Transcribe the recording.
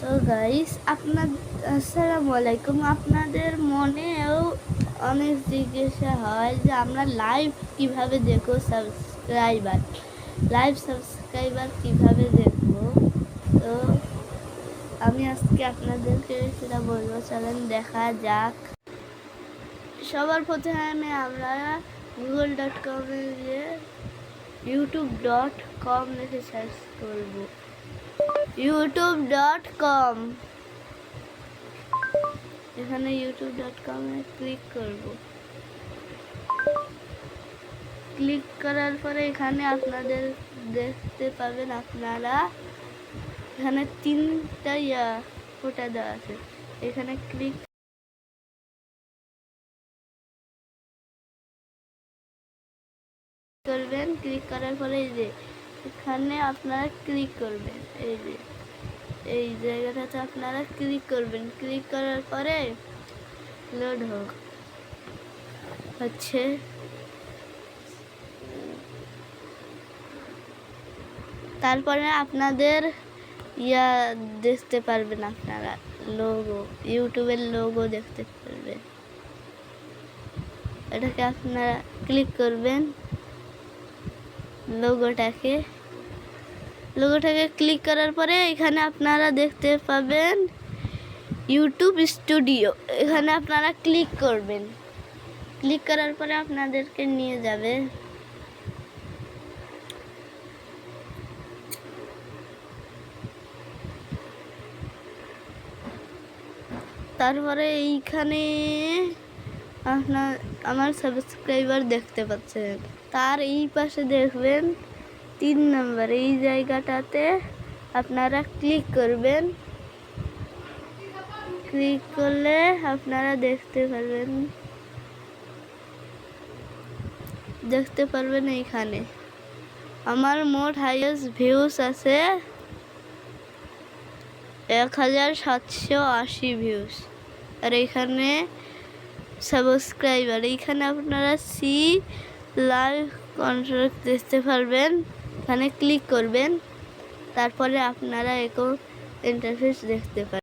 তো গাইস আপনার, আসসালামু আলাইকুম। আপনাদের মনেও অনেক জিজ্ঞাসা হয় যে আমরা লাইভ কীভাবে দেখো সাবস্ক্রাইবার লাইভ সাবস্ক্রাইবার কীভাবে দেখব? তো আমি আজকে আপনাদেরকে সেটা বলব। চলেন দেখা যাক। সবার প্রথমে আমরা গুগল ডট কমে গিয়ে ইউটিউব ডট কম লিখে সার্চ করব। ইউটিউব ডট কম এখানে ইউটিউব ডট কমে ক্লিক করব। ক্লিক করার পরে এখানে আপনাদের দেখতে পাবেন আপনারা এখানে তিনটা ইয়া ফোটা দেওয়া আছে। এখানে ক্লিক করবেন ক্লিক করার পরে যে এখানে আপনারা ক্লিক করবেন। এই যে, এই জায়গাটাতে আপনারা ক্লিক করবেন। ক্লিক করার পরে লোড হোক হচ্ছে তারপরে আপনাদের ইয়া দেখতে পারবেন আপনারা। লোগো ইউটিউবের লোগো দেখতে পারবেন। এটাকে আপনারা ক্লিক করবেন। লোগোটাকে লোগোটাকে ক্লিক করার পরে এখানে আপনারা দেখতে পাবেন ইউটিউব স্টুডিও। এখানে আপনারা ক্লিক করবেন। ক্লিক করার পরে আপনাদেরকে নিয়ে যাবে। তারপরে এইখানে আপনার, আমার সাবস্ক্রাইবার দেখতে পাচ্ছেন। তার এই পাশে দেখবেন তিন নম্বর, এই জায়গাটাতে আপনারা ক্লিক করবেন। ক্লিক করলে আপনারা দেখতে পারবেন। দেখতে পারবেন এইখানে। আমার মোট হাইয়েস্ট ভিউস আছে এক হাজার সাতশো আশি ভিউস আর এখানে সাবস্ক্রাইবার এইখানে আপনারা সি লাইভ কন্ট্রাক্ট দেখতে পারবেন। এখানে ক্লিক করবেন তারপরে আপনারা এরকম ইন্টারফেস দেখতে পারবেন।